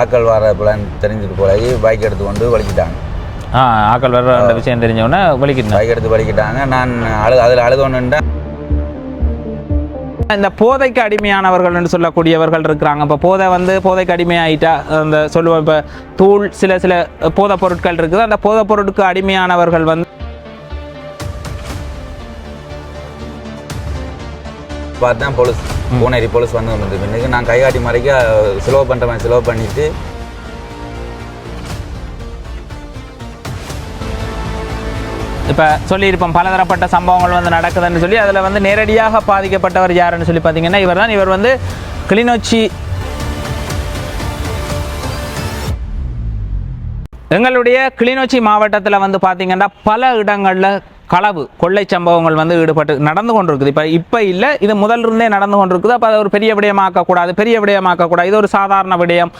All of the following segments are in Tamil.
ஆக்கள் வர பிளான் தெரிஞ்சுட்டு போய் பைக் எடுத்து கொண்டு வலிக்கிட்டாங்க. ஆ ஆக்கள் வர்ற அந்த விஷயம் தெரிஞ்சவொடனே வலிக்கிட்டேன் பைக் எடுத்து வலிக்கிட்டாங்க. நான் அழு அதில் அழுதோன்னுட்டா இந்த போதைக்கு அடிமையானவர்கள்னு சொல்லக்கூடியவர்கள் இருக்கிறாங்க. இப்போ போதை வந்து போதைக்கு அடிமையாயிட்டா அந்த சொல்லுவோம் இப்போ தூள் சில சில போதைப் பொருட்கள் இருக்குது. அந்த போதைப் பொருட்களுக்கு அடிமையானவர்கள் வந்து பார்த்தா போலீஸ் பூனேரி போலீஸ் வந்து வந்து பின்னுக்கு நான் கைகாட்டி மறைக்க ஸ்லோ பண்ணுற மாதிரி ஸ்லோ பண்ணிட்டு இப்போ சொல்லியிருப்போம் பலதரப்பட்ட சம்பவங்கள் வந்து நடக்குதுன்னு சொல்லி அதில் வந்து நேரடியாக பாதிக்கப்பட்டவர் யாருன்னு சொல்லி பார்த்தீங்கன்னா இவர் தான் இவர் வந்து கிளிநொச்சி எங்களுடைய கிளிநொச்சி மாவட்டத்தில் வந்து பார்த்தீங்கன்னா பல இடங்களில் களவு கொள்ளை சம்பவங்கள் வந்து ஈடுபட்டு நடந்து கொண்டிருக்குது. இப்போ இப்போ இல்லை இது முதல் இருந்தே நடந்து கொண்டிருக்குது. அப்போ அதை ஒரு பெரிய விடயமாக்கக்கூடாது பெரிய விடயமாக்கக்கூடாது. இது ஒரு சாதாரண விடயம்.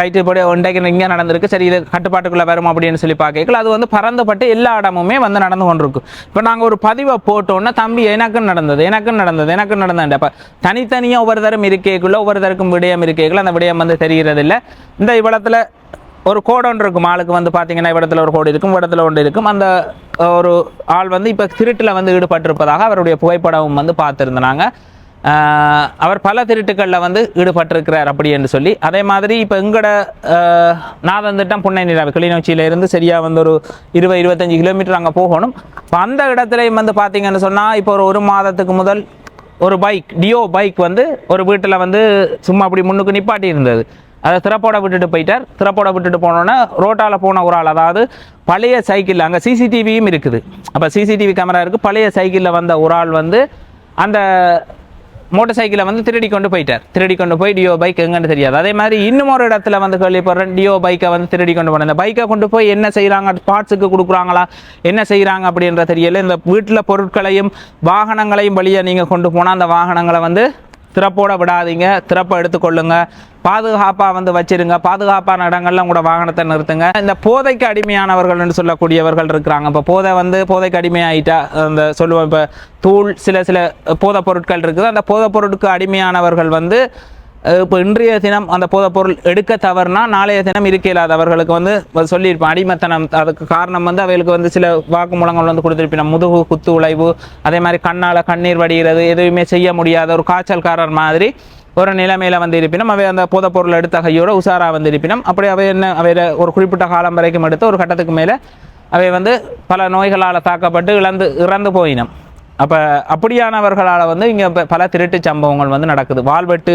ரைட்டு இப்படி இன்றைக்கு இங்கே நடந்திருக்கு. சரி இது கட்டுப்பாட்டுக்குள்ளே வரும் அப்படின்னு சொல்லி பார்க்கல அது வந்து பறந்துபட்டு எல்லா இடமுமே வந்து நடந்து கொண்டிருக்கு. இப்போ நாங்கள் ஒரு பதிவை போட்டோன்னா தம்பி எனக்கும் நடந்தது எனக்கும் நடந்தது எனக்கும் நடந்தது அப்போ தனித்தனியாக ஒவ்வொருத்தரும் இருக்கைக்குள்ள ஒவ்வொருத்தருக்கும் விடயம் இருக்கைக்குள்ள அந்த விடயம் வந்து தெரிகிறதில்ல. இந்த இவ்வளத்தில் ஒரு கோடு ஒன்று இருக்கும். ஆளுக்கு வந்து பார்த்தீங்கன்னா இடத்துல ஒரு கோடு இருக்கும் இடத்துல ஒன்று இருக்கும். அந்த ஒரு ஆள் வந்து இப்போ திருட்டில் வந்து ஈடுபட்டிருப்பதாக அவருடைய புகைப்படம் வந்து பார்த்துருந்தாங்க. அவர் பல திருட்டுக்களில் வந்து ஈடுபட்டிருக்கிறார் அப்படி என்று சொல்லி. அதே மாதிரி இப்போ எங்கட அஹ், நாதந்திட்டம் புன்னை நிலாவை கிளிநொச்சியிலேருந்து சரியாக வந்து ஒரு இருபது இருபத்தஞ்சி கிலோமீட்டர் அங்கே போகணும். இப்போ அந்த இடத்துலையும் வந்து பார்த்தீங்கன்னு சொன்னால் இப்போ ஒரு ஒரு மாதத்துக்கு முதல் ஒரு பைக் டியோ பைக் வந்து ஒரு வீட்டில் வந்து சும்மா அப்படி முன்னுக்கு நிப்பாட்டி இருந்தது அதை திறப்போட விட்டுட்டு போயிட்டார். திறப்போட விட்டுட்டு போனோன்னே ரோட்டால் போன ஒரு ஆள் அதாவது பழைய சைக்கிள் அங்கே சிசிடிவியும் இருக்குது. அப்போ சிசிடிவி கேமரா இருக்குது பழைய சைக்கிளில் வந்த ஒரு ஆள் வந்து அந்த மோட்டார் சைக்கிளை வந்து திருடி கொண்டு போயிட்டார். திருடி கொண்டு போய் டியோ பைக் எங்கன்னு தெரியாது. அதே மாதிரி இன்னும் ஒரு இடத்துல வந்து கேள்விப்படுறேன் டியோ பைக்கை வந்து திருடி கொண்டு போனேன் இந்த பைக்கை கொண்டு போய் என்ன செய்கிறாங்க பார்ட்ஸுக்கு கொடுக்குறாங்களா என்ன செய்கிறாங்க அப்படின்ற தெரியல. இந்த வீட்டில் பொருட்களையும் வாகனங்களையும் வழியாக நீங்கள் கொண்டு போனால் அந்த வாகனங்களை வந்து திறப்போட விடாதீங்க. திறப்பை எடுத்துக்கொள்ளுங்க. பாதுகாப்பாக வந்து வச்சிருங்க. பாதுகாப்பான இடங்கள்ல உங்களோட வாகனத்தை நிறுத்துங்க. இந்த போதைக்கு அடிமையானவர்கள்னு சொல்லக்கூடியவர்கள் இருக்கிறாங்க. இப்போ போதை வந்து போதைக்கு அடிமையாயிட்டா அந்த சொல்லுவோம் இப்போ தூள் சில சில போதைப் பொருட்கள் இருக்குது. அந்த போதைப் பொருட்களுக்கு அடிமையானவர்கள் வந்து இப்போ இன்றைய தினம் அந்த போதைப்பொருள் எடுக்க தவறுனா நாளைய தினம் இருக்க இல்லாதவர்களுக்கு வந்து சொல்லியிருப்பேன். அடிமத்தனம் அதுக்கு காரணம் வந்து அவைகளுக்கு வந்து சில வாக்குமூலங்கள் வந்து கொடுத்துருப்பின. முதுகு குத்து உழைவு அதே மாதிரி கண்ணால் கண்ணீர் வடிகிறது எதுவுமே செய்ய முடியாத ஒரு காய்ச்சல்காரர் மாதிரி ஒரு நிலைமையில வந்து இருப்பினும் அவை அந்த போதைப்பொருள் எடுத்த கையோட உஷாரா வந்து இருப்பினும் அப்படி அவை என்ன அவையில ஒரு குறிப்பிட்ட காலம் வரைக்கும் எடுத்து ஒரு கட்டத்துக்கு மேலே அவை வந்து பல நோய்களால் தாக்கப்பட்டு இழந்து இறந்து போயினம். அப்போ அப்படியானவர்களால் வந்து இங்கே பல திருட்டு சம்பவங்கள் வந்து நடக்குது. வால்வெட்டு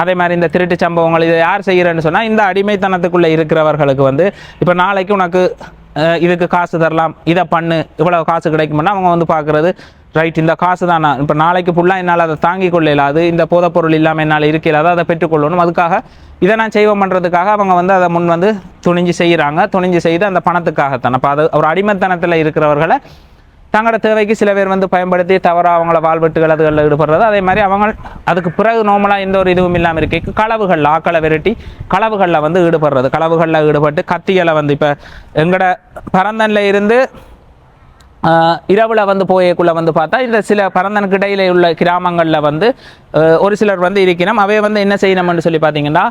அதே மாதிரி இந்த திருட்டு சம்பவங்கள் இதை யார் செய்கிறேன்னு சொன்னால் இந்த அடிமைத்தனத்துக்குள்ளே இருக்கிறவர்களுக்கு வந்து இப்போ நாளைக்கு உனக்கு இதுக்கு காசு தரலாம் இதை பண்ணு இவ்வளோ காசு கிடைக்கும்னா அவங்க வந்து பார்க்குறது ரைட் இந்த காசு தான் இப்போ நாளைக்கு ஃபுல்லாக என்னால் அதை தாங்கிக் கொள்ளலாது இந்த போதைப்பொருள் இல்லாமல் என்னால் இருக்க அதை பெற்றுக்கொள்ளணும் அதுக்காக இதை நான் செய்வோம் பண்ணுறதுக்காக அவங்க வந்து அதை முன் வந்து துணிஞ்சு செய்கிறாங்க துணிஞ்சு செய்து அந்த பணத்துக்காகத்தான். அப்போ அது ஒரு அடிமைத்தனத்தில் இருக்கிறவர்களை தங்களோட தேவைக்கு சில பேர் வந்து பயன்படுத்தி தவறாக அவங்கள வாழ்வெட்டுகள் அதுகளில் ஈடுபடுறது. அதே மாதிரி அவங்க அதுக்கு பிறகு நார்மலாக எந்த ஒரு இதுவும் இல்லாமல் இருக்க. களவுகளில் ஆக்களை விரட்டி களவுகளில் வந்து ஈடுபடுறது. களவுகளில் ஈடுபட்டு கத்திகளை வந்து இப்போ எங்களோட பரந்தனில் இருந்து இரவில் வந்து போயக்குள்ளே வந்து பார்த்தா இந்த சில பரந்தனுக்கு இடையில உள்ள கிராமங்களில் வந்து ஒரு சிலர் வந்து இருக்கணும் அவை வந்து என்ன செய்யணும்னு சொல்லி பார்த்தீங்கன்னா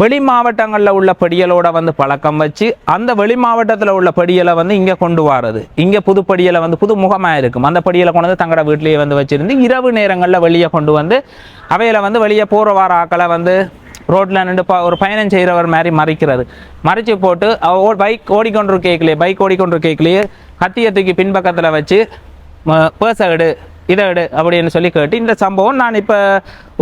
வெளி மாவட்டங்களில் உள்ள படியலோட வந்து பழக்கம் வச்சு அந்த வெளி மாவட்டத்தில் உள்ள படியலை வந்து இங்கே கொண்டு வரது. இங்கே புது படியலை வந்து புது முகமாக இருக்கும். அந்த படியலை கொண்டு வந்து தங்களோட வீட்டிலேயே வந்து வச்சுருந்து இரவு நேரங்களில் வெளியே கொண்டு வந்து அவையில் வந்து வெளியே போகிற வார ஆக்களை வந்து ரோட்டில் நின்று ப ஒரு பயணம் செய்கிறவர் மாதிரி மறைக்கிறது. மறைச்சு போட்டு பைக் ஓடிக்கொண்டு கேட்கலையே பைக் ஓடிக்கொண்டு கேட்கலையே கத்தியை தூக்கி பின்பக்கத்தில் வச்சு பேச எடு இதை எடு அப்படின்னு சொல்லி கேட்டு இந்த சம்பவம் நான் இப்போ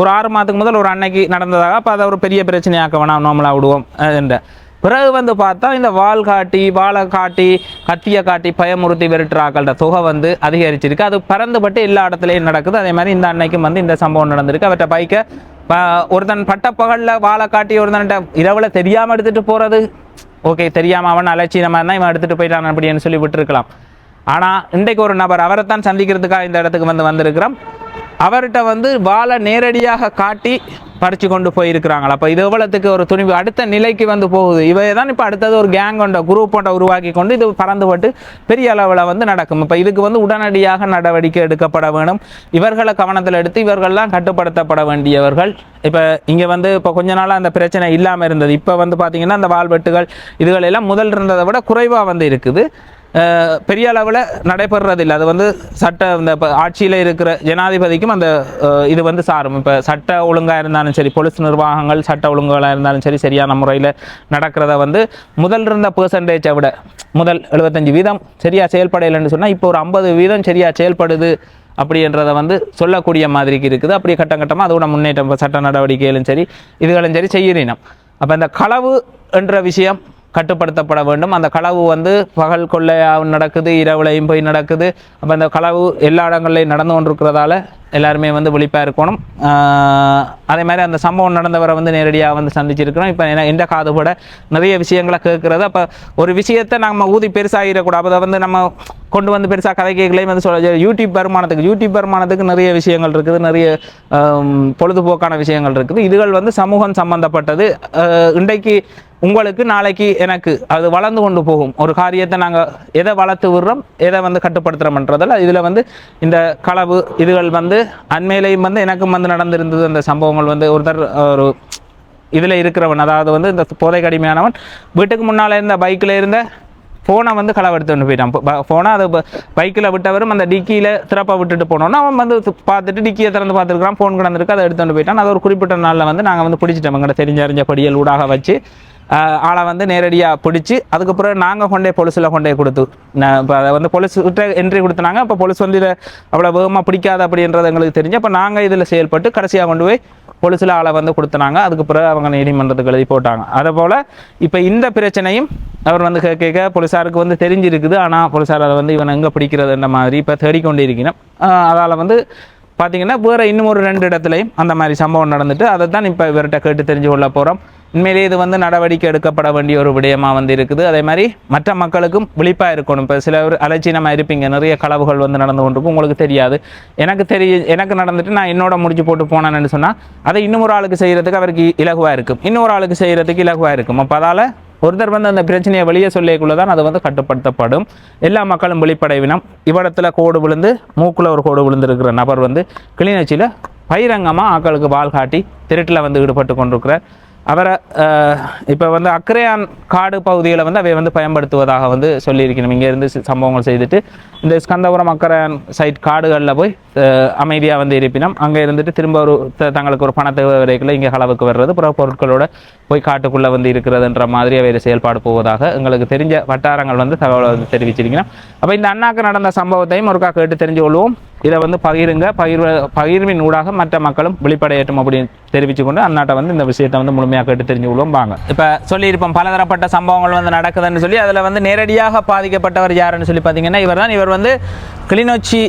ஒரு ஆறு மாதத்துக்கு முதல் ஒரு அன்னைக்கு நடந்ததாக அப்போ அதை ஒரு பெரிய பிரச்சனையாக்க வேணாம் நார்மலாக விடுவோம் என்ற. பிறகு வந்து பார்த்தா இந்த வால் காட்டி வாழை காட்டி கத்தியை காட்டி பயமுறுத்தி விரட்டுறாக்கள்ட தொகை வந்து அதிகரிச்சிருக்கு. அது பறந்துபட்டு எல்லா இடத்துலையும் நடக்குது. அதே மாதிரி இந்த அன்னைக்கும் வந்து இந்த சம்பவம் நடந்திருக்கு. அவற்றை பைக்கை ஒருத்தன் பட்டப்பகலில் வாழை காட்டி ஒருத்தன்ட்ட இரவில் தெரியாமல் எடுத்துகிட்டு போகிறது ஓகே தெரியாமல் அவன் அலட்சியமாக இருந்தால் இவன் எடுத்துகிட்டு போயிட்டான் அப்படின்னு சொல்லி விட்டுருக்கலாம். ஆனால் இன்றைக்கு ஒரு நபர் அவரை தான் சந்திக்கிறதுக்காக இந்த இடத்துக்கு வந்து வந்திருக்கிறோம். அவர்கிட்ட வந்து வாழை நேரடியாக காட்டி பறித்து கொண்டு போயிருக்கிறாங்களா? அப்போ இது எவ்வளோத்துக்கு ஒரு துணிவு? அடுத்த நிலைக்கு வந்து போகுது. இவை தான் இப்போ அடுத்தது ஒரு கேங் கொண்ட குரூப் கொண்ட உருவாக்கி கொண்டு இது பறந்துபட்டு பெரிய அளவில் வந்து நடக்கும். இப்போ இதுக்கு வந்து உடனடியாக நடவடிக்கை எடுக்கப்பட வேணும். இவர்களை கவனத்தில் எடுத்து இவர்கள்லாம் கட்டுப்படுத்தப்பட வேண்டியவர்கள். இப்போ இங்கே வந்து இப்போ கொஞ்ச நாளாக அந்த பிரச்சனை இல்லாமல் இருந்தது. இப்போ வந்து பார்த்திங்கன்னா அந்த வால்வெட்டுகள் இதுகளெல்லாம் முதல் இருந்ததை விட குறைவாக வந்து இருக்குது. பெரிய அளவில் நடைபெறதில்லை அது வந்து சட்ட இந்த இப்போ ஆட்சியில் இருக்கிற ஜனாதிபதிக்கும் அந்த இது வந்து சாரும். இப்போ சட்ட ஒழுங்காக இருந்தாலும் சரி போலீஸ் நிர்வாகங்கள் சட்ட ஒழுங்குகளாக இருந்தாலும் சரி சரியான முறையில் நடக்கிறத வந்து முதல் இருந்த பெர்சன்டேஜை விட முதல் எழுபத்தஞ்சு வீதம் சரியாக செயல்படையலைன்னு சொன்னால் இப்போ ஒரு ஐம்பது வீதம் சரியாக செயல்படுது அப்படின்றத வந்து சொல்லக்கூடிய மாதிரிக்கு இருக்குது. அப்படி கட்டம் கட்டமாக அதோட முன்னேற்றம் இப்போ சட்ட நடவடிக்கைகளும் சரி இதுகளும் சரி செய்யணும் அப்போ இந்த களவு என்ற விஷயம் கட்டுப்படுத்தப்பட வேண்டும். அந்த களவு வந்து பகல் கொள்ளையாகவும் நடக்குது இரவுலையும் போய் நடக்குது. அப்போ அந்த களவு எல்லா இடங்கள்லையும் நடந்து கொண்டிருக்கிறதால எல்லாருமே வந்து விழிப்பாக இருக்கணும். அதே மாதிரி அந்த சம்பவம் நடந்தவரை வந்து நேரடியாக வந்து சந்திச்சிருக்கிறோம். இப்போ என்ன எந்த காதுபட நிறைய விஷயங்களை கேட்குறது. அப்போ ஒரு விஷயத்தை நம்ம ஊதி பெருசாகிடக்கூடாது. அதை வந்து நம்ம கொண்டு வந்து பெருசாக கதை கேட்கலையும் வந்து சொல்ல யூடியூப் வருமானத்துக்கு யூடியூப் வருமானத்துக்கு நிறைய விஷயங்கள் இருக்குது. நிறைய பொழுதுபோக்கான விஷயங்கள் இருக்குது. இதுகள் வந்து சமூகம் சம்பந்தப்பட்டது. இன்றைக்கு உங்களுக்கு நாளைக்கு எனக்கு அது வளர்ந்து கொண்டு போகும். ஒரு காரியத்தை நாங்கள் எதை வளர்த்து விடுறோம் எதை வந்து கட்டுப்படுத்துகிறோம்ன்றதில் இதில் வந்து இந்த களவு இதுகள் வந்து அண்மையிலையும் வந்து எனக்கும் வந்து நடந்திருந்தது. அந்த சம்பவங்கள் வந்து ஒருத்தர் ஒரு இதில் இருக்கிறவன் அதாவது வந்து இந்த போதை கடுமையானவன் வீட்டுக்கு முன்னால் இருந்த பைக்கில் இருந்த ஃபோனை வந்து களவெடுத்து கொண்டு போயிட்டான். ஃபோனை அது பைக்கில் விட்டவரும் அந்த டிக்கியில் திறப்பை விட்டுட்டு போனோன்னா அவன் வந்து பார்த்துட்டு டிக்கியை திறந்து பார்த்துருக்கான் ஃபோன் கிடந்திருக்கு அதை எடுத்து கொண்டு போயிட்டான். அது ஒரு குறிப்பிட்ட நாளில் வந்து நாங்கள் வந்து பிடிச்சிட்டோம். எங்கள்கிட்ட தெரிஞ்ச அறிஞ்ச படியல் ஊடாக வச்சு ஆளை வந்து நேரடியாக பிடிச்சி அதுக்கப்புறம் நாங்கள் கொண்டே போலீஸில் கொண்டே கொடுத்து நான் இப்போ அதை வந்து பொலிஸ் கிட்ட என்ட்ரி கொடுத்தனாங்க. அப்போ பொலிஸ் வந்து இதை அவ்வளோ வேகமாக பிடிக்காது அப்படின்றது எங்களுக்கு தெரிஞ்சு அப்போ நாங்கள் இதில் செயல்பட்டு கடைசியாக கொண்டு போய் போலீஸில் ஆளை வந்து கொடுத்தனாங்க. அதுக்கு பிறகு அவங்க நீதிமன்றத்துக்கு எழுதி போட்டாங்க. அதே போல் இப்போ இந்த பிரச்சனையும் அவர் வந்து கே- கேட்க போலீஸாருக்கு வந்து தெரிஞ்சிருக்குது. ஆனால் போலீஸார் அதை வந்து இவன் எங்கே பிடிக்கிறதுன்ற மாதிரி இப்போ தேடிக்கொண்டு இருக்கிறோம் அதால் வந்து பார்த்தீங்கன்னா வேறு இன்னும் ஒரு ரெண்டு இடத்துலையும் அந்த மாதிரி சம்பவம் நடந்துட்டு அதை தான் இப்போ இவர்கிட்ட கேட்டு தெரிஞ்சு கொள்ள போகிறோம் உண்மையிலேயே இது வந்து நடவடிக்கை எடுக்கப்பட வேண்டிய ஒரு விடயமாக வந்து இருக்குது. அதே மாதிரி மற்ற மக்களுக்கும் விழிப்பாக இருக்கணும். இப்போ சில ஒரு அலட்சியமாக இருப்பீங்க. நிறைய களவுகள் வந்து நடந்து கொண்டிருக்கும். உங்களுக்கு தெரியாது. எனக்கு தெரிய எனக்கு நடந்துட்டு நான் என்னோட முடிச்சு போட்டு போனேன்னு சொன்னால் அதை இன்னொரு ஆளுக்கு செய்கிறதுக்கு அவருக்கு இலகுவாக இருக்கும். இன்னொரு ஆளுக்கு செய்கிறதுக்கு இலகுவாக இருக்கும். அப்போ அதால் ஒருத்தர் வந்து அந்த பிரச்சனையை வெளியே சொல்லியக்குள்ள தான் அது வந்து கட்டுப்படுத்தப்படும். எல்லா மக்களும் வெளிப்படைவினம் இவ்விடத்துல கோடு விழுந்து மூக்கில் ஒரு கோடு விழுந்திருக்கிற நபர் வந்து கிளிநொச்சியில் பகிரங்கமாக ஆக்களுக்கு வால் காட்டி திருட்டில் வந்து ஈடுபட்டு கொண்டிருக்கிறார். அவரை இப்போ வந்து அக்கரையான் காடு பகுதிகளை வந்து அவை வந்து பயன்படுத்துவதாக வந்து சொல்லியிருக்கணும். இங்கேருந்து சம்பவங்கள் செய்துட்டு இந்த ஸ்கந்தபுரம் அக்கரையான் சைட் காடுகளில் போய் அமைதியாக வந்து இருப்பினும். அங்கே இருந்துட்டு திரும்ப ஒரு த- தங்களுக்கு ஒரு பணத்தை வரைக்குள்ள இங்கே அளவுக்கு வர்றது பிற பொருட்களோட போய் காட்டுக்குள்ளே வந்து இருக்கிறதுன்ற மாதிரி அவை செயல்பாடு போவதாக எங்களுக்கு தெரிஞ்ச வட்டாரங்கள் வந்து தகவலை வந்து தெரிவிச்சிருக்கணும் அப்போ இந்த அண்ணாக்கு நடந்த சம்பவத்தையும் ஒருக்கா கேட்டு தெரிஞ்சு கொள்வோம். இதை வந்து பகிருங்க. பகிர்வ பகிர்வின் ஊடாக மற்ற மக்களும் வெளிப்படையட்டும் அப்படின்னு தெரிவித்து கொண்டு அந்நாட்டை வந்து இந்த விஷயத்தை வந்து முழுமையாக கேட்டு தெரிஞ்சு கொள்வோம் வாங்க. இப்போ சொல்லியிருப்போம் பலதரப்பட்ட சம்பவங்கள் வந்து நடக்குதுன்னு சொல்லி அதில் வந்து நேரடியாக பாதிக்கப்பட்டவர் யாருன்னு சொல்லி பார்த்தீங்கன்னா இவர் தான் இவர் வந்து Kilinochchi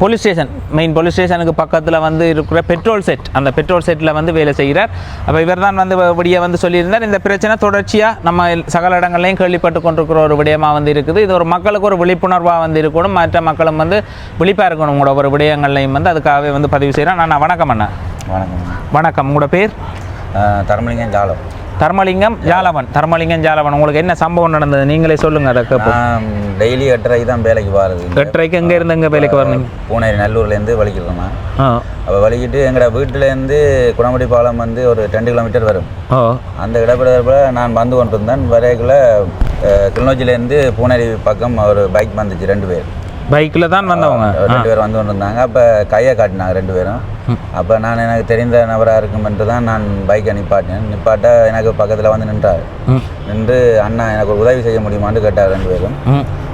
police station main police ஸ்டேஷனுக்கு பக்கத்தில் வந்து இருக்கிற பெட்ரோல் செட் அந்த பெட்ரோல் செட்டில் வந்து வேலை செய்கிறார். அப்போ இவர் தான் வந்து விடிய வந்து சொல்லியிருந்தார். இந்த பிரச்சனை தொடர்ச்சியாக நம்ம சகல இடங்கள்லையும் கேள்விப்பட்டு கொண்டிருக்கிற ஒரு விடயமாக வந்து இருக்குது. இது ஒரு மக்களுக்கு ஒரு விழிப்புணர்வாக வந்து இருக்கணும். மற்ற மக்களும் வந்து விழிப்பாக இருக்கணும் உங்களோட ஒரு விடயங்கள்லையும் வந்து அதுக்காகவே வந்து பதிவு செய்கிறேன் நான் வணக்கம் அண்ணா. வணக்கம் வணக்கம். உங்களோட பேர்? ஆஹ் தர்மலிங்கம் ஜாலம் தர்மலிங்கம் ஜாலவன். தர்மலிங்கம் ஜாலவன். உங்களுக்கு என்ன சம்பவம் நடந்தது? நீங்களே சொல்லுங்கள் அதை கேட்போம். டெய்லி எட்டரைக்கு தான் வேலைக்கு போகிறது எட்டரைக்கு எங்கே இருந்து எங்கே வேலைக்கு வரணும் பூனேரி நல்லூர்லேருந்து ஆ. அப்போ வலிக்கிட்டு எங்களோட வீட்டிலேருந்து குணமுடி பாலம் வந்து ஒரு ரெண்டு கிலோமீட்டர் வரும். அந்த இடப்படத்தில் நான் வந்து கொண்டிருந்தேன். வரைக்குள்ள கிளிநொச்சிலேருந்து பூனேரி பக்கம் ஒரு பைக் வந்துச்சு ரெண்டு பேர். பைக்கில் தான் வந்தவங்க. ரெண்டு பேர் வந்து கொண்டிருந்தாங்க அப்போ கையை காட்டினாங்க ரெண்டு பேரும். அப்போ நான் எனக்கு தெரிந்த நபராக இருக்குமென்று தான் நான் பைக்கை நிப்பாட்டினேன். நிப்பாட்ட எனக்கு பக்கத்தில் வந்து நின்றார். நின்று அண்ணா எனக்கு ஒரு உதவி செய்ய முடியுமான்னு கேட்டார் ரெண்டு பேரும்.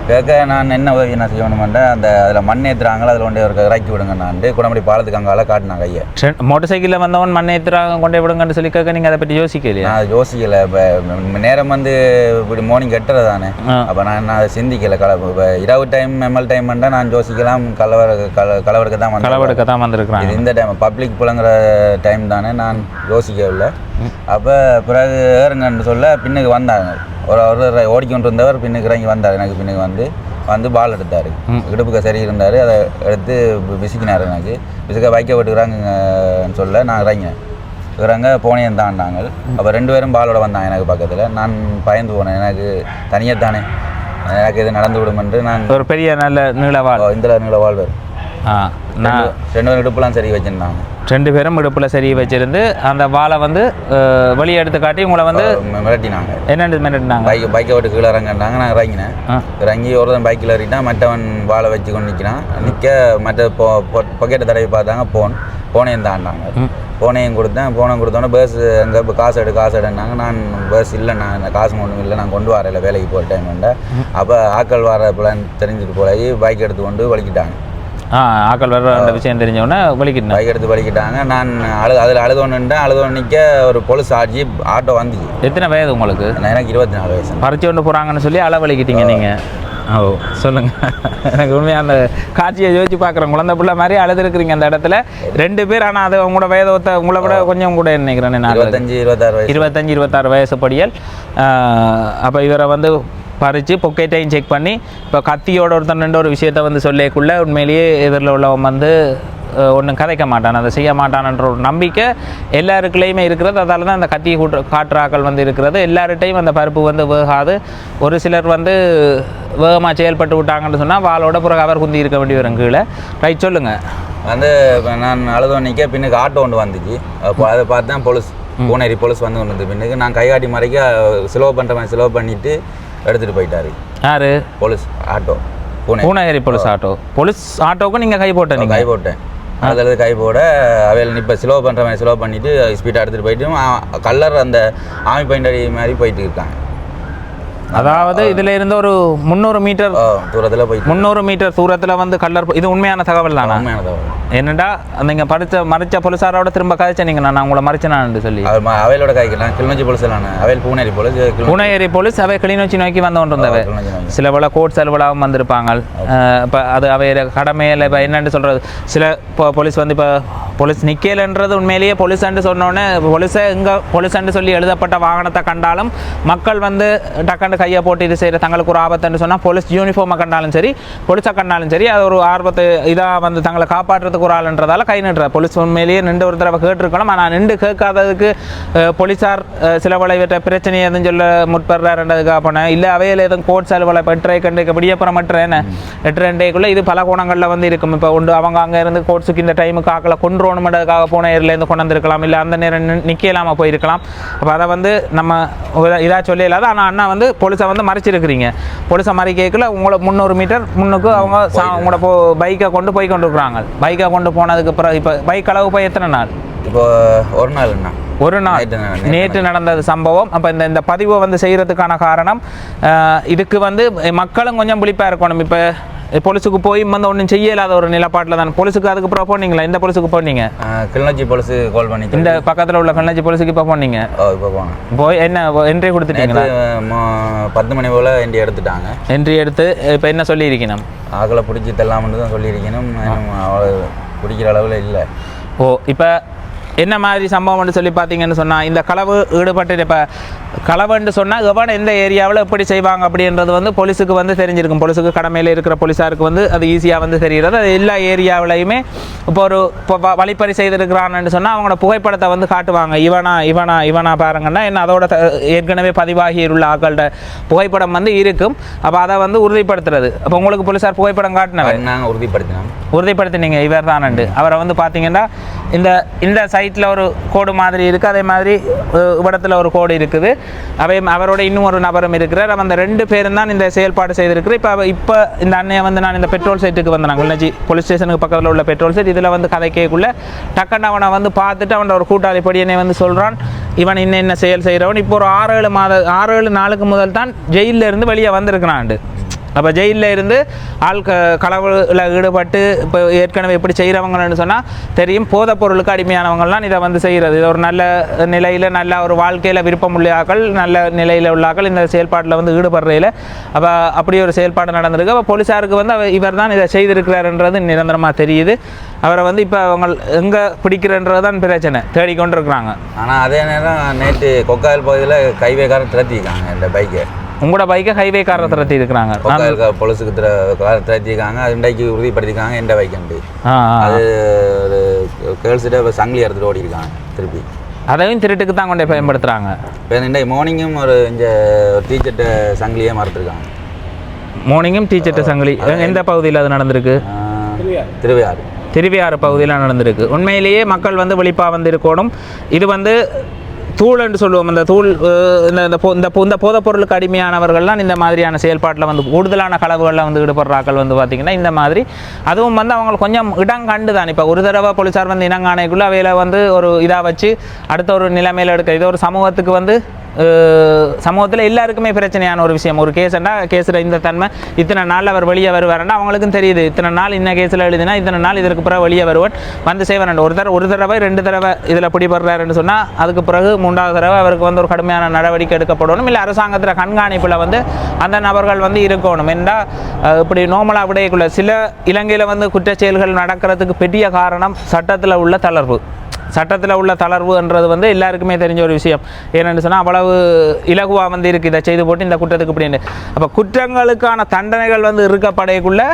கேட்க நான் என்ன உதவி நான் செய்யணுமெண்டா அந்த அதில் மண் ஏற்றுறாங்களோ அதில் கொண்டு ஒரு இறக்கி விடுங்க நான் குணமுடி பாலத்துக்கு அங்கால காட்டினான் கையை மோட்டர் சைக்கிளில் வந்தவன் மண்ணை ஏற்றுறாங்க கொண்டே விடுங்கன்னு சொல்லி கேட்க நீங்கள் அதை பற்றி யோசிக்கலையா நான் யோசிக்கலை. இப்போ நேரம் வந்து இப்படி மார்னிங் கட்டுறது தானே. அப்போ நான் நான் சிந்திக்கலை. கல இப்போ இரவு டைம் எம்எல் டைம் நான் யோசிக்கலாம். கலவர கல கலவரக்கு தான் வந்து களவெடுக்க தான் வந்திருக்கிறாங்க. இது இந்த டைம் பப்ளிக் புலங்குற டைம் தானே நான் யோசிக்கவில்லை. அப்போ பிறகு ஏறுங்கன்னு சொல்ல பின்னுக்கு வந்தாங்க. ஒரு ஒரு ஓடிக்கொண்டு இருந்தவர் பின்னுக்கு இறங்கி வந்தார். எனக்கு பின்னுக்கு வந்து வந்து பால் எடுத்தார். இடுப்புக்கு சரி இருந்தார். அதை எடுத்து விசிக்கினார் எனக்கு. விசிக்க வைக்க விட்டுக்கிறாங்கன்னு சொல்ல நான் இறங்கினேன். இறங்க போனேன் தாண்டாங்க அப்போ ரெண்டு பேரும் பாலோட வந்தாங்க எனக்கு பக்கத்தில். நான் பயந்து போனேன். எனக்கு தனியாக தானே எனக்கு இது நடந்து விடும் என்று நான் ஒரு பெரிய நல்ல நீளவாள் இந்த நீள வாழ்வர். ஆ நான் ரெண்டு பேரும் இடுப்புலாம் சரி வச்சுருந்தாங்க. ரெண்டு பேரும் இடுப்பில் சரி வச்சிருந்து அந்த வாளை வந்து வெளியே எடுத்து காட்டி உங்களை வந்து மிரட்டினாங்க. என்னென்னு மிரட்டினாங்க? பைக் பைக்கை விட்டு கீழே இறங்கினாங்க. நான் இறங்கினேன். இறங்கி ஒருத்தன் பைக்கில் ஏறிட்டான் மற்றவன் வாழை வச்சு கொண்டு நிற்கிறான். நிற்க மற்ற பொ பொக்கெட்டை தடவி பார்த்தாங்க போன் போனையும் தாண்டாங்க. போனையும் கொடுத்தேன். போனை கொடுத்தோன்னே பஸ் அங்கே இப்போ காசு எடு காசு எடுனாங்க நான் பஸ் இல்லை நான் காசு ஒன்றும் இல்லை. நான் கொண்டு வரல வேலைக்கு போகிற டைம் வேண்டாம் அப்போ ஆக்கள் வர பிளான் தெரிஞ்சுட்டு போய் பைக் எடுத்து கொண்டு வலிக்கிட்டாங்க. ஆ ஆக்கள் வர்ற அந்த விஷயம் தெரிஞ்சவொடனே வலிக்கிட்டேன்? பைக் எடுத்து வலிக்கிட்டாங்க. நான் அழு அதில் அழுதோன்னுட்டேன் அழுதோன்னு நிற்க ஒரு பொலிஸ் ஆட்சி ஆட்டோ வந்துச்சு. எத்தனை வயது உங்களுக்கு? எனக்கு இருபத்தி நாலு வயசு. பறிச்சு கொண்டு போகிறாங்கன்னு சொல்லி அள வலிக்கிட்டீங்க நீங்கள் ஓ சொல்லுங்க. எனக்கு உண்மையாக அந்த காட்சியை யோசிச்சு பார்க்குறேன். குழந்தை பிள்ளை மாதிரி அழுதுருக்குறீங்க அந்த இடத்துல. ரெண்டு பேர் ஆனால் அது உங்களோட வயதை ஒத்த உங்களை விட கொஞ்சம் கூட நினைக்கிறேன்? நான் இருபத்தஞ்சு இருபத்தாறு வயசு. இருபத்தஞ்சி இருபத்தாறு வயசு படியல். அப்போ இவரை வந்து பறித்து பொக்கெட்டையும் செக் பண்ணி இப்போ கத்தியோட ஒருத்தன் நின்று ஒரு விஷயத்த வந்து சொல்லிக்குள்ள உண்மையிலேயே எதிரில் உள்ளவன் வந்து ஒன்றும் கதைக்க மாட்டான் அதை செய்ய மாட்டான்ன்ற ஒரு நம்பிக்கை எல்லாருக்குள்ளேயுமே இருக்கிறது. அதால தான் அந்த கத்தியை கூட்டு காற்றாக்கள் வந்து இருக்கிறது. எல்லார்கிட்டையும் அந்த பருப்பு வந்து வேகாது. ஒரு சிலர் வந்து வேகமாக செயல்பட்டு விட்டாங்கன்னு சொன்னால் வாளோட பிறகு அவர் குந்தி இருக்க வேண்டி வரும் கீழே. ரைட் சொல்லுங்கள் வந்து இப்ப நான் அழுதோம் நிற்க பின்னுக்கு ஆட்டோ ஒன்று வந்துச்சு. அப்போ அதை பார்த்து தான் பொலிஸ் பூனேரி பொலிஸ் வந்து கொண்டு வந்து பின்னுக்கு நான் கைகாட்டி மறைக்க சிலோ பண்ணுற மாதிரி சிலோ பண்ணிட்டு எடுத்துகிட்டு போயிட்டாரு. யார்? Police auto. Pune. Poonakari police auto. Police ஆட்டோவுக்கும் நீங்கள் கை போட்ட நீங்கள் கை போட்டேன். அதில் கை போட அவையில் இப்போ ஸ்லோ பண்ணுற மாதிரி ஸ்லோ பண்ணிவிட்டு ஸ்பீடாக எடுத்துகிட்டு போயிட்டு கலர் அந்த ஆமி பெயிண்ட் அடி மாதிரி போயிட்டு இருக்காங்க அதாவது இதுல இருந்து ஒரு முந்நூறு மீட்டர் தூரத்தில் போயிட்டு. முந்நூறு மீட்டர் தூரத்துல வந்து கல்லர் இது உண்மையான தகவல் தானா? என்னடா நீங்க படிச்ச மறைச்ச போலீஸாரோட திரும்ப கதைச்ச நீங்க நான் உங்களை மறைச்சேனான்னு சொல்லி. அவர் ம- அவையிலோட கைக்கு நான் கிளிநொச்சி போலீஸ் அவையில் பூனேரி போலீஸ் புனேரி போலீஸ் அவை கிளிநொச்சி நோக்கி வந்து கொண்டிருந்தவை. சில பல கோர்ட் செலவுலாவும் வந்திருப்பாங்க இப்போ அது அவை கடமையில் இப்போ என்னன்னு சொல்கிறது சில இப்போ போலீஸ் வந்து இப்போ போலீஸ் நிற்கலன்றது உண்மையிலேயே போலீஸ்ன்னு சொன்னோடனே போலீஸை எங்கே போலீஸ்ன்னு சொல்லி எழுதப்பட்ட வாகனத்தை கண்டாலும் மக்கள் வந்து டக்குன்னு கையை போட்டு இது செய்கிற தங்களுக்கு ஒரு ஆபத்துன்னு சொன்னால் போலீஸ் யூனிஃபார்மை கண்டாலும் சரி போலீஸை கண்டாலும் சரி அது ஒரு ஆர்வத்தை இதாக வந்து தங்களை காப்பாற்றுறதுக்கு ஒரு ஆளுன்றதால கை நின்ற போலீஸ் உண்மையிலேயே நின்று ஒரு தடவை கேட்டிருக்கணும். ஆனால் நின்று கேட்காததுக்கு போலீஸார் சில விளைவிட்ட பிரச்சனை எதுவும் சொல்ல முற்படுறாருன்றதுக்காக போனேன். இல்லை அவையில் எதுவும் கோர்ட் செலவுகளை பெற்றை கண்டு விடியப்புறம் மற்றேன்னு எட்டு ரெண்டேக்குள்ளே இது பல கோணங்களில் வந்து இருக்கும். இப்போ உண்டு அவங்க அங்கே இருந்து கோர்ட்ஸுக்கு இந்த டைமுக்கு ஆக்களை கொண்டுறோணுமென்றதுக்காக போன ஏர்லேருந்து கொண்டு வந்திருக்கலாம். இல்லை அந்த நேரம் நிற்கலாமல் போயிருக்கலாம். அப்போ அதை வந்து நம்ம இதாக சொல்ல இல்லாத ஆனால் அண்ணா வந்து போலீஸை வந்து மறைச்சிருக்கிறீங்க. போலீஸை மறைக்கல உங்களை முந்நூறு மீட்டர் முன்னுக்கு அவங்க உங்களோட போ பைக்கை கொண்டு போய் கொண்டு இருக்கிறாங்க பைக்கை கொண்டு போனதுக்கு பிறகு இப்போ பைக் அளவு போய் எத்தனை நாள்? இப்போ ஒரு நாள் ஒரு நாள். நேற்று நட- நேற்று நடந்தது சம்பவம். அப்போ இந்த இந்த பதிவை வந்து செய்கிறதுக்கான காரணம் இதுக்கு வந்து மக்களும் கொஞ்சம் விழிப்பாக இருக்கணும். இப்போ போலீஸுக்கு போய் வந்து ஒன்றும் செய்யலாத ஒரு நிலப்பாட்டில் தான். போலீஸுக்கு அதுக்கு அப்புறம் போனீங்களா? இந்த போலீஸுக்கு போனீங்க? கிளிநொச்சி போலீஸ் கால் பண்ணி இந்த பக்கத்தில் உள்ள கண்ணாச்சி போலீஸுக்கு இப்போ போனீங்க? ஓ இப்போ போனேன். போய் என்ன என்ட்ரி கொடுத்துட்டீங்களா? பத்து மணி போல் எண்டி எடுத்துட்டாங்க. என்ட்ரி எடுத்து இப்போ என்ன சொல்லியிருக்கணும்? ஆக்களை பிடிச்சி தள்ளாமன்னு தான் சொல்லியிருக்கணும். அவ்வளோ பிடிக்கிற அளவில் இல்லை. ஓ இப்போ என்ன மாதிரி சம்பவம்னு சொல்லி பார்த்தீங்கன்னு சொன்னால் இந்த களவு ஈடுபட்டு இப்போ களவுன்னு சொன்னால் எவன் எந்த ஏரியாவில் எப்படி செய்வாங்க அப்படின்றது வந்து போலீஸுக்கு வந்து தெரிஞ்சிருக்கும். போலீஸுக்கு கடமையில் இருக்கிற போலீஸாருக்கு வந்து அது ஈஸியாக வந்து தெரிகிறது. அது எல்லா ஏரியாவிலையுமே இப்போ ஒரு இப்போ வழிப்பறி செய்திருக்கிறான்னு சொன்னால் அவங்களோட புகைப்படத்தை வந்து காட்டுவாங்க. இவனா இவனா இவனா பாருங்கன்னா என்ன அதோட ஏற்கனவே பதிவாகி உள்ள ஆக்கள்கிட்ட புகைப்படம் வந்து இருக்கும். அப்போ அதை வந்து உறுதிப்படுத்துறது. அப்போ உங்களுக்கு போலீஸார் புகைப்படம் காட்டினவர்? நாங்கள் உறுதிப்படுத்தினோம். உறுதிப்படுத்தினீங்க. இவர் தானண்டு அவரை வந்து பார்த்தீங்கன்னா இந்த இந்த சைட்டில் ஒரு கோடு மாதிரி இருக்குது அதே மாதிரி இடத்துல ஒரு கோடு இருக்குது. அவை அவரோட இன்னும் ஒரு நபரும் இருக்கிறார். அவன் அந்த ரெண்டு பேரும் தான் இந்த செயல்பாடு செய்திருக்கிறேன் இப்போ இப்போ இந்த அண்ணையை வந்து நான் இந்த பெட்ரோல் சைட்டுக்கு வந்தேன் குள்ளச்சி போலீஸ் ஸ்டேஷனுக்கு பக்கத்தில் உள்ள பெட்ரோல் சைட் இதில் வந்து கதைக்கக்குள்ள டக்குன்னு அவனை வந்து பார்த்துட்டு அவனோட ஒரு கூட்டாளி படியனை வந்து சொல்கிறான் இவன் இன்ன என்ன செயல் செய்கிறவன் இப்போ ஒரு ஆறு ஏழு மாத ஆறு ஏழு நாளுக்கு முதல் தான் ஜெயிலில் இருந்து வெளியே வந்திருக்கிறான்ண்டு அப்போ ஜெயிலில் இருந்து ஆள் க களவில் ஈடுபட்டு இப்போ ஏற்கனவே எப்படி செய்கிறவங்கன்னு சொன்னால் தெரியும். போதைப் பொருளுக்கு அடிமையானவங்கள்லாம் இதை வந்து செய்கிறது இது ஒரு நல்ல நிலையில் நல்ல ஒரு வாழ்க்கையில் விருப்பம் உள்ள நல்ல நிலையில் உள்ள ஆக்கள் இந்த செயல்பாட்டில் வந்து ஈடுபடுறையில் அப்போ அப்படி ஒரு செயல்பாடு நடந்திருக்கு. அப்போ போலீஸாருக்கு வந்து அவர் இவர் தான் இதை செய்திருக்கிறாருன்றது நிரந்தரமாக தெரியுது. அவரை வந்து இப்போ அவங்க எங்கே பிடிக்கிறன்றது தான் பிரச்சனை. தேடிக்கொண்டு இருக்கிறாங்க ஆனால் அதே நேரம் நேற்று கொக்காயில் பகுதியில் கைவேக்காரன் திரட்டியிருக்காங்க இந்த பைக்கை உங்களோட பைக்கை ஹைவே காரை திரட்டி இருக்கிறாங்க. பொலிசுக்கு திரட்டிருக்காங்க அது இன்றைக்கு உறுதிப்படுத்திருக்காங்க எந்த ஆ. அது ஒரு கேர்ள்ஸ்கிட்ட சங்கிலி எடுத்துட்டு ஓடி இருக்காங்க திருப்பி. அதையும் திருட்டுக்கு தான் கொண்டு போய் பயன்படுத்துகிறாங்க இப்போ இன்றைக்கு மார்னிங்கும் ஒரு இங்கே டீச்சர்ட்ட சங்கிலியே மறுத்துருக்காங்க. மார்னிங்கும் டீச்சர்ட்ட சங்கிலி. எந்த பகுதியில் அது நடந்திருக்கு? திருவையாறு. திருவியாறு பகுதியில் நடந்திருக்கு. உண்மையிலேயே மக்கள் வந்து விழிப்பாக வந்து இருக்கணும். இது வந்து தூள் என்று சொல்லுவோம். இந்த தூள் இந்த இந்த பொ- இந்த பொ- இந்த அடிமையானவர்கள்லாம் இந்த மாதிரியான செயல்பாட்டில் வந்து கூடுதலான களவுகளில் வந்து ஈடுபடுறாக்கள் வந்து பார்த்திங்கன்னா இந்த மாதிரி. அதுவும் வந்து அவங்க கொஞ்சம் இடம் கண்டு தான். இப்போ ஒரு தடவை போலீஸார் வந்து இனங்கானைக்குள்ளே அவையில் வந்து ஒரு இதாக வச்சு அடுத்த ஒரு நிலைமையில் எடுக்க இது ஒரு சமூகத்துக்கு வந்து சமூகத்தில் எல்லாருக்குமே பிரச்சனையான ஒரு விஷயம். ஒரு கேஸ்னா கேஸில் இந்த தன்மை இத்தனை நாள் அவர் வெளியே வருவார்னா அவங்களுக்கும் தெரியுது. இத்தனை நாள் இந்த கேஸில் எழுதினா இத்தனை நாள் இதற்கு பிறகு வெளியே வருவான் வந்து செய்வார் ஒரு தடவை ஒரு தடவை ரெண்டு தடவை இதில் பிடிபடுறாருன்னு சொன்னால் அதுக்கு பிறகு மூன்றாவது தடவை அவருக்கு வந்து ஒரு கடுமையான நடவடிக்கை எடுக்கப்படணும். இல்லை அரசாங்கத்தில் கண்காணிப்பில் வந்து அந்த நபர்கள் வந்து இருக்கணும். என்றால் இப்படி நோமலாக விடையக்குள்ள சில இலங்கையில் வந்து குற்ற செயல்கள் நடக்கிறதுக்கு பெரிய காரணம் சட்டத்தில் உள்ள தளர்வு. சட்டத்தில் உள்ள தளர்வுன்றது வந்து எல்லாருக்குமே தெரிஞ்ச ஒரு விஷயம். ஏன்னு சொன்னால் அவ்வளவு இலகுவாக வந்து இருக்குது இதை செய்து போட்டு இந்த குற்றத்துக்கு இப்படின்னு அப்போ குற்றங்களுக்கான தண்டனைகள் வந்து இருக்கப்படையக்குள்ள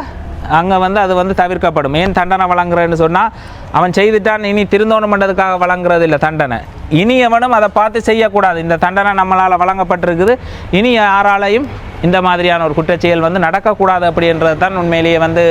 அங்கே வந்து அது வந்து தவிர்க்கப்படும். ஏன் தண்டனை வழங்குறேன்னு சொன்னால் அவன் செய்துட்டான் இனி திருந்தோணம் பண்ணுறதுக்காக வழங்குறது இல்லை தண்டனை. இனி எவனும் அதை பார்த்து செய்யக்கூடாது. இந்த தண்டனை நம்மளால் வழங்கப்பட்டிருக்குது. இனி யாராலையும் இந்த மாதிரியான ஒரு குற்றச்செயல் வந்து நடக்கக்கூடாது அப்படின்றது தான் உண்மையிலேயே வந்து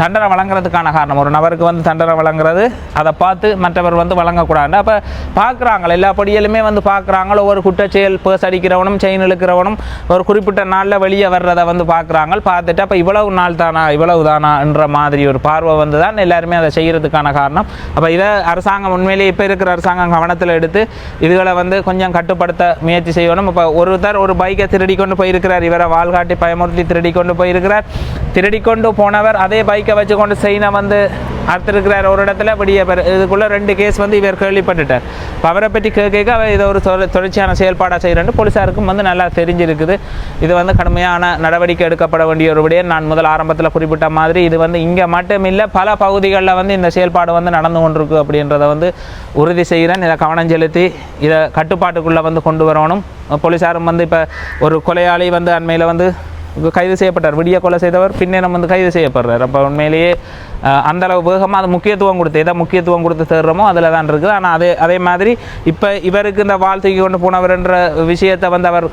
தண்டனை வழங்குறதுக்கான காரணம். ஒரு நபருக்கு வந்து தண்டனை வழங்குறது அதை பார்த்து மற்றவர் வந்து வழங்கக்கூடாது. அப்போ பார்க்குறாங்க எல்லா படியிலுமே வந்து பார்க்குறாங்க ஒவ்வொரு குற்றச்செயல் பேஸ் அடிக்கிறவனும் செயின் இழுக்கிறவனும் ஒரு குறிப்பிட்ட நாளில் வெளியே வர்றதை வந்து பார்க்குறாங்க. பார்த்துட்டு அப்போ இவ்வளவு நாள் தானா இவ்வளவு தானான்ற மாதிரி ஒரு பார்வை வந்து தான் எல்லாருமே அதை செய்கிறதுக்கான காரணம். அப்போ இதை அரசாங்கம் உண்மையிலேயே இப்போ இருக்கிற அரசாங்கம் கவனத்தில் எடுத்து இதுகளை வந்து கொஞ்சம் கட்டுப்படுத்த முயற்சி செய்யணும். இப்போ ஒருத்தர் ஒரு பைக்கை திருடி கொண்டு போயிருக்கிறார். இவரை வால்காட்டி பயமுறுத்தி திருடி கொண்டு போயிருக்கிறார். திருடி கொண்டு போனவர் அதே பைக்கை வச்சு கொண்டு செயினை வந்து அறுத்திருக்கிறார் ஒரு இடத்துல. விடிய பெற இதுக்குள்ளே ரெண்டு கேஸ் வந்து இவர் கேள்விப்பட்டுட்டார். இப்போ அவரை பற்றி கேட்க அவர் இதை ஒரு தொடர்ச்சியான செயல்பாடாக செய்கிறேன்னு போலீஸாருக்கும் வந்து நல்லா தெரிஞ்சிருக்குது. இது வந்து கடுமையான நடவடிக்கை எடுக்கப்பட வேண்டிய ஒரு விடையே நான் முதல் ஆரம்பத்தில் குறிப்பிட்ட மாதிரி இது வந்து இங்கே மட்டும் இல்லை பல பகுதிகளில் வந்து இந்த செயல்பாடு வந்து நடந்து கொண்டிருக்கு அப்படின்றத வந்து உறுதி செய்கிறேன். இதை கவனம் செலுத்தி இதை கட்டுப்பாட்டுக்குள்ளே வந்து கொண்டு வரணும். போலீஸாரும் வந்து இப்போ ஒரு கொலையாளி வந்து அண்மையில் வந்து கைது செய்யப்பட்டார். விடிய கொலை செய்தவர் பின்னே நம்ம வந்து கைது செய்யப்படுறார். அப்போ உண்மையிலேயே அஹ், அந்த அளவு வேகமாக அது முக்கியத்துவம் கொடுத்து எதை முக்கியத்துவம் கொடுத்து தேடுறோமோ அதில் தான் இருக்குது. ஆனால் அதே அதே மாதிரி இப்போ இவருக்கு இந்த வாழ் தூக்கி கொண்டு போனவர்ன்ற விஷயத்தை வந்து அவர்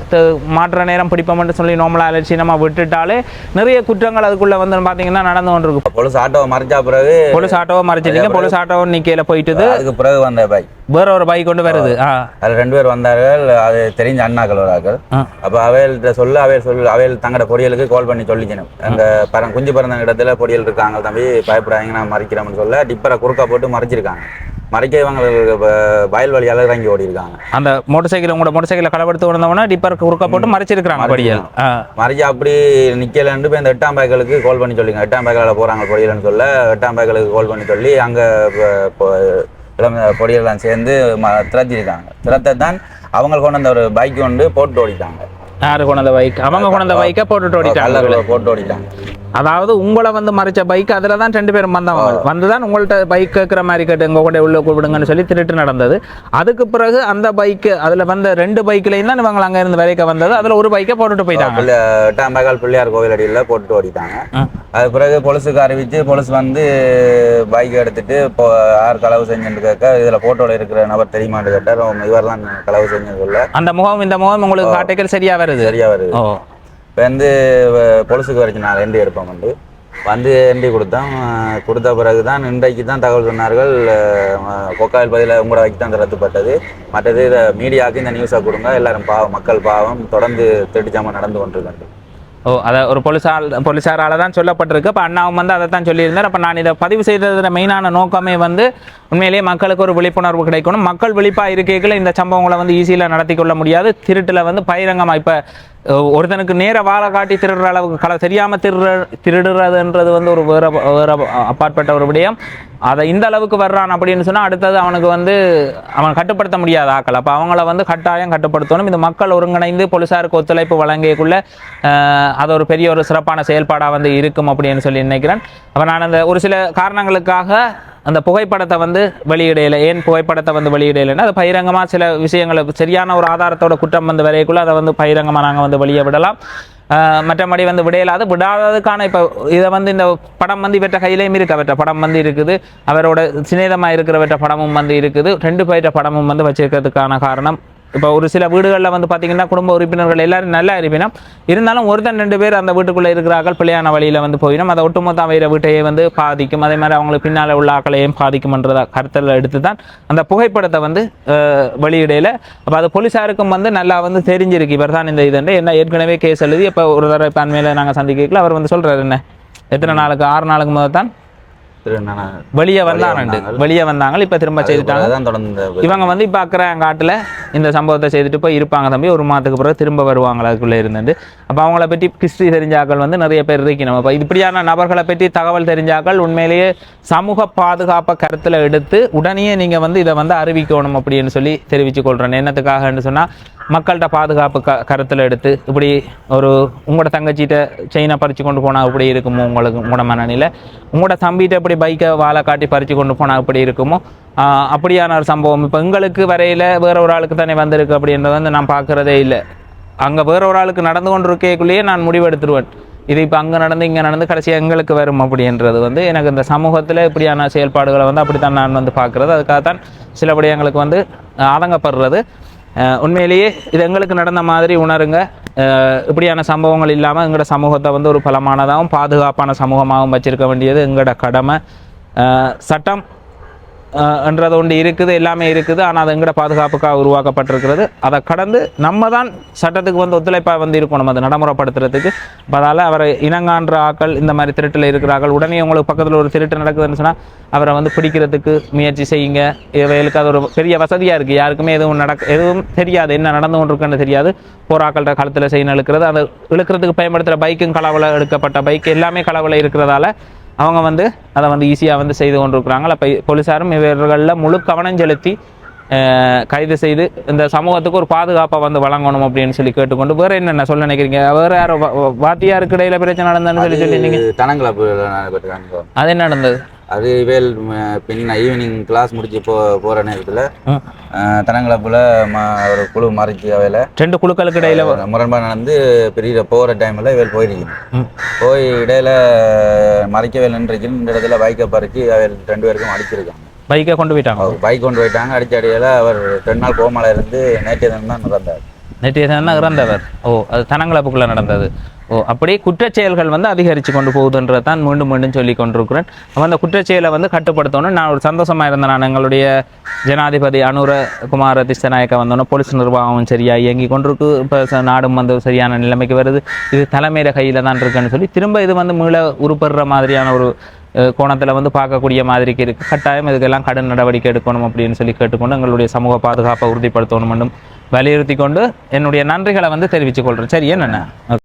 மாற்ற நேரம் பிடிப்போம்னு சொல்லி நோமலாக அலட்சியமாக விட்டுட்டாலே நிறைய குற்றங்கள் அதுக்குள்ளே வந்து பார்த்தீங்கன்னா நடந்து கொண்டிருக்கு பொலிஸ் ஆட்டோவை மறைச்சா பிறகு போலீஸ் ஆட்டோவை மறைச்சிட்டீங்க போலீஸ் ஆட்டோவை நிக்கையில் போயிட்டுது. அதுக்கு பிறகு வந்த பைக் வேற ஒரு பைக் கொண்டு வருது அதில் ரெண்டு பேர் வந்தார்கள். அது தெரிஞ்ச அண்ணாக்கள் வராக்கள் ஆ. அப்போ அவையல்கிட்ட சொல்ல அவையல் சொல்ல அவையல் தங்கட பொடியலுக்கு கால் பண்ணி சொல்லிக்கணும். அங்கே பரம் குஞ்சு பிறந்த இடத்துல பொடியல் இருக்காங்க தம்பி பயப்படாதீங்க நான் மறைக்கிறோம்னு சொல்ல டிப்பரை குறுக்கா போட்டு மறைச்சிருக்காங்க. மறைக்க இவங்க வ- வயல் வழியால் இறங்கி ஓடி இருக்காங்க அந்த மோட்டர் சைக்கிள் உங்களோட மோட்டர் சைக்கிளை களவெடுத்து வந்தவொடனே டிப்பர் குறுக்க போட்டு மறைச்சிருக்கிறாங்க படியல். ஆ. மறைச்சு அப்படி நிக்கலன்னு போய் இந்த எட்டாம் பேக்களுக்கு கால் பண்ணி சொல்லிங்க எட்டாம் பேக்கில் போகிறாங்க பொடியல்னு சொல்ல எட்டாம் பேக்களுக்கு கால் பண்ணி சொல்லி அங்கே இளம் பொடியெல்லாம் சேர்ந்து திரத்திருக்காங்க திரத்தை தான் அவங்க கொண்டு வந்த ஒரு பைக் கொண்டு போட்டு ஓடிட்டாங்க. யாரு கொண்டு வந்த பைக்? அவங்க கொண்டு வந்த பைக்கை போட்டுட்டு ஓடிட்டாங்க. போட்டு ஓடிட்டாங்க. அதாவது உங்களை வந்து மறைச்ச பைக் அதில் தான் ரெண்டு பேரும் வந்தவங்க. வந்து தான் உங்கள்கிட்ட பைக் கேட்குற மாதிரி கேட்டு உங்க கூட உள்ள கூப்பிடுங்கன்னு சொல்லி திருட்டு நடந்தது. அதுக்கு பிறகு அந்த பைக்கு அதில் வந்த ரெண்டு பைக்லையும் தான் இவங்க அங்கே இருந்து வரைக்க வந்தது. அதில் ஒரு பைக்கை போட்டுட்டு போயிட்டாங்க. பேக்கால் பிள்ளையார் கோவில் அடியில் போட்டு ஓடிட்டாங்க. அது பிறகு பொலிசுக்கு அறிவிச்சு பொலிஸ் வந்து பைக் எடுத்துட்டு இப்போ யார் களவு செஞ்சுன்னு கேட்க இதில் போட்டோவில் இருக்கிற நபர் தெரியுமான்னு கேட்டார். இவர் தான் களவு சொல்ல அந்த முகம் இந்த முகம் உங்களுக்கு காட்டைகள் சரியா வருது? சரியா வருது. இப்போ வந்து பொலிசுக்கு வரைக்கும் நான் ரெண்டு எடுப்போம் வந்து வந்து எண்டி கொடுத்தோம் கொடுத்த பிறகு தான் இன்றைக்கு தான் தகவல் சொன்னார்கள் கொக்காயில் பதில உங்களோட வைக்க தான் ரத்துப்பட்டது மற்றது இதை மீடியாவுக்கு இந்த நியூஸை கொடுங்க. எல்லாரும் பாவம் மக்கள் பாவம் தொடர்ந்து திருட்டு நடந்து கொண்டிருக்காங்க ஓ அதை ஒரு போலீஸார் போலீஸாரால் தான் சொல்லப்பட்டிருக்கு. அப்போ அண்ணாவும் வந்து அதை தான் சொல்லியிருந்தார். அப்போ நான் இதை பதிவு செய்ததில் மெயினான நோக்கமே வந்து உண்மையிலேயே மக்களுக்கு ஒரு விழிப்புணர்வு கிடைக்கணும். மக்கள் விழிப்பாக இருக்கைகளை இந்த சம்பவங்களை வந்து ஈஸியில் நடத்தி கொள்ள முடியாது. திருட்டில் வந்து பகிரங்கமாக இப்போ ஒருத்தனுக்கு நேர வாழை காட்டி திருடுற அளவுக்கு களை தெரியாமல் திருடுற திருடுறதுன்றது வந்து ஒரு வேற வேற அப்பாற்பட்ட ஒரு விடயம். அதை இந்த அளவுக்கு வர்றான் அப்படின்னு சொன்னால் அடுத்தது அவனுக்கு வந்து அவன் கட்டுப்படுத்த முடியாத ஆக்கள். அப்போ அவங்கள வந்து கட்டாயம் கட்டுப்படுத்தணும். இந்த மக்கள் ஒருங்கிணைந்து போலீஸாருக்கு ஒத்துழைப்பு வழங்கியக்குள்ள அது ஒரு பெரிய ஒரு சிறப்பான செயல்பாடாக வந்து இருக்கும் அப்படின்னு சொல்லி நினைக்கிறேன். அப்போ நான் அந்த ஒரு சில காரணங்களுக்காக அந்த புகைப்படத்தை வந்து வெளியிடையில ஏன் புகைப்படத்தை வந்து வெளியிடையிலன்னா அது பகிரங்கமாக சில விஷயங்களை சரியான ஒரு ஆதாரத்தோட குற்றம் வந்து வரைக்குள்ள அதை வந்து பகிரங்கமாக நாங்கள் வந்து வெளியே விடலாம். மற்றபடி வந்து விடையலாது விடாததுக்கான இப்போ இதை வந்து இந்த படம் வந்து இவற்ற கையிலேயும் இருக்கு. அவற்ற படம் வந்து இருக்குது. அவரோட சிநேதமாக இருக்கிறவற்ற படமும் வந்து இருக்குது. ரெண்டு பேர்ட்ட படமும் வந்து வச்சிருக்கிறதுக்கான காரணம் இப்போ ஒரு சில வீடுகளில் வந்து பார்த்தீங்கன்னா குடும்ப உறுப்பினர்கள் எல்லாரும் நல்லா இருப்பினும் இருந்தாலும் ஒருத்தன் ரெண்டு பேர் அந்த வீட்டுக்குள்ளே இருக்கிறார்கள் பிள்ளையான வழியில் வந்து போயிடும் அதை ஒட்டுமொத்த அமைகிற வீட்டையே வந்து பாதிக்கும். அதே மாதிரி அவங்களுக்கு பின்னால் உள்ள ஆக்களையும் பாதிக்கும்ன்றத கருத்தில் எடுத்து தான் அந்த புகைப்படத்தை வந்து வெளியிடையில் வெளியிடையில. அப்போ அது போலீஸாருக்கும் வந்து நல்லா வந்து தெரிஞ்சிருக்கு. இவர் தான் இந்த இதுன்னு என்ன ஏற்கனவே கேஸ் எழுதி இப்போ ஒரு தடவை இப்போ அண்மையில் நாங்கள் சந்திக்கல. அவர் வந்து சொல்கிறார் என்ன? எத்தனை நாளுக்கு? ஆறு நாளுக்கு முதல் தான் வெளியே வந்தாங்க வெளியே வந்தாங்க இப்போ திரும்ப செய்துட்டாங்க. தான் தொடர்ந்து இந்த இவங்க வந்து இப்போ அக்கறையாங்காட்டில் இந்த சம்பவத்தை செய்துட்டு போய் இருப்பாங்க தம்பி. ஒரு மாதத்துக்கு பிறகு திரும்ப வருவாங்க அதுக்குள்ளே இருந்துட்டு. அப்போ அவங்கள பற்றி ஹிஸ்ட்ரி தெரிஞ்சாக்கள் வந்து நிறைய பேர் இருக்கணும். அப்போ இப்படியான நபர்களை பற்றி தகவல் தெரிஞ்சாக்கள் உண்மையிலேயே சமூக பாதுகாப்பை கருத்தில் எடுத்து உடனே நீங்கள் வந்து இதை வந்து அறிவிக்கணும் அப்படின்னு சொல்லி தெரிவித்து கொள்கிறேன் என்னத்துக்காகன்னு சொன்னால் மக்கள்கிட்ட பாதுகாப்பு க கருத்தில் எடுத்து இப்படி ஒரு உங்களோட தங்கச்சிகிட்ட செயினை பறித்து கொண்டு போனால் இப்படி இருக்குமோ உங்களுக்கு உங்களோட மனநிலை? உங்களோட தம்பிகிட்ட இப்படி பைக்கை வாழை காட்டி பறித்து கொண்டு போனால் இப்படி இருக்குமோ? அப்படியான ஒரு சம்பவம். இப்போ எங்களுக்கு வரையில் வேற ஒரு ஆளுக்கு தானே வந்திருக்கு அப்படின்றத வந்து நான் பார்க்குறதே இல்லை. அங்கே வேற ஒரு ஆளுக்கு நடந்து கொண்டுருக்கேக்குள்ளேயே நான் முடிவெடுத்துருவேன். இது இப்போ அங்கே நடந்து இங்கே நடந்து கடைசியாக எங்களுக்கு வரும் அப்படின்றது வந்து எனக்கு இந்த சமூகத்தில் இப்படியான செயல்பாடுகளை வந்து அப்படித்தான் நான் வந்து பார்க்குறது அதுக்காக தான் சிலபடி எங்களுக்கு வந்து ஆதங்கப்படுறது. உண்மையிலேயே இது எங்களுக்கு நடந்த மாதிரி உணருங்க. இப்படியான சம்பவங்கள் இல்லாமல் எங்களோட சமூகத்தை வந்து ஒரு பலமானதாகவும் பாதுகாப்பான சமூகமாகவும் வச்சிருக்க வேண்டியது எங்களோட கடமை. சட்டம் என்றது ஒன்று இருக்குது எல்லாமே இருக்குது. ஆனால் அது எங்கட பாதுகாப்புக்காக உருவாக்கப்பட்டிருக்கிறது. அதை கடந்து நம்ம தான் சட்டத்துக்கு வந்து ஒத்துழைப்பாக வந்து இருக்கணும் அதை நடைமுறைப்படுத்துறதுக்கு. அதால் அவரை இனங்கான்ற ஆக்கள் இந்த மாதிரி திருட்டில் இருக்கிறார்கள். உடனே உங்களுக்கு பக்கத்தில் ஒரு திருட்டு நடக்குதுன்னு சொன்னால் அவரை வந்து பிடிக்கிறதுக்கு முயற்சி செய்யுங்க. இவைகளுக்கு அது ஒரு பெரிய வசதியாக இருக்குது யாருக்குமே எதுவும் நடக்க எதுவும் தெரியாது. என்ன நடந்து கொண்டிருக்குன்னு தெரியாது. போராக்கள்கிட்ட காலத்தில் செய்யணும் இழுக்கிறது. அதை இழுக்கிறதுக்கு பயன்படுத்துகிற பைக்கும் களவில் எடுக்கப்பட்ட பைக் எல்லாமே களவில் இருக்கிறதால அவங்க வந்து அதை வந்து ஈஸியாக வந்து செய்து கொண்டிருக்கிறாங்க. அப்போ போலீஸாரும் இவர்களில் முழு கவனம் செலுத்தி கைது செய்து இந்த சமூகத்துக்கு ஒரு பாதுகாப்பை வந்து வழங்கணும் அப்படின்னு சொல்லி கேட்டுக்கொண்டு வேற என்னென்ன சொல்ல நினைக்கிறீங்க? வேற யாரோ வாத்தியாருக்கு இடையில பிரச்சனை நடந்ததுன்னு சொல்லி சொல்லியிருந்தீங்க. தனங்களை அது என்ன நடந்தது? அது வேல் பின்ன ஈவினிங் கிளாஸ் முடிச்சு போ போகிற நேரத்தில் ம். தனங்கிழப்பில் ஒரு குழு மறைச்சி அவையில் ரெண்டு குழுக்களுக்கு இடையில முரண்பாடு நடந்து பெரிய போகிற டைமில் வேல் போயிருக்கீங்க ம். போய் இடையில மறைக்கவே நின்றுருக்கு இந்த இடத்துல பைக்கை பறித்து அவர் ரெண்டு பேருக்கும் அடிச்சிருக்காங்க. பைக்கை கொண்டு போயிட்டாங்க. அவர் பைக் கொண்டு போயிட்டாங்க அடிச்ச அடியில் அவர் ரெண்டு நாள் கோமால இருந்து நேற்று தினம் தான் இறந்தார் நேற்றைய தினம் இறந்தவர் ஓ அது தனங்களப்புக்குள்ள நடந்தது. ஓ அப்படியே குற்றச்செயல்கள் வந்து அதிகரித்து கொண்டு போகுதுன்றது தான் மீண்டும் மீண்டும் சொல்லி கொண்டிருக்கிறேன். அவன் அந்த குற்றச்செயலை வந்து கட்டுப்படுத்தணும் நான் ஒரு சந்தோஷமாக இருந்தேன் நான். எங்களுடைய ஜனாதிபதி அனுர குமார திஷ்டநாயக்க வந்தோன்னே போலீஸ் நிர்வாகமும் சரியா இயங்கி கொண்டிருக்கு. இப்போ நாடும் வந்து சரியான நிலைமைக்கு வருது. இது தலைமையில கையில் தான் இருக்குன்னு சொல்லி திரும்ப இது வந்து மீள உருப்படுற மாதிரியான ஒரு கோணத்தில் வந்து பார்க்கக்கூடிய மாதிரிக்கு இருக்குது கட்டாயம் இதுக்கெல்லாம் கடன் நடவடிக்கை எடுக்கணும் அப்படின்னு சொல்லி கேட்டுக்கொண்டு எங்களுடைய சமூக பாதுகாப்பை உறுதிப்படுத்தணும் மட்டும் வலியுறுத்தி கொண்டு என்னுடைய நன்றிகளை வந்து தெரிவித்துக் கொள்கிறேன் சரி என்னென்ன?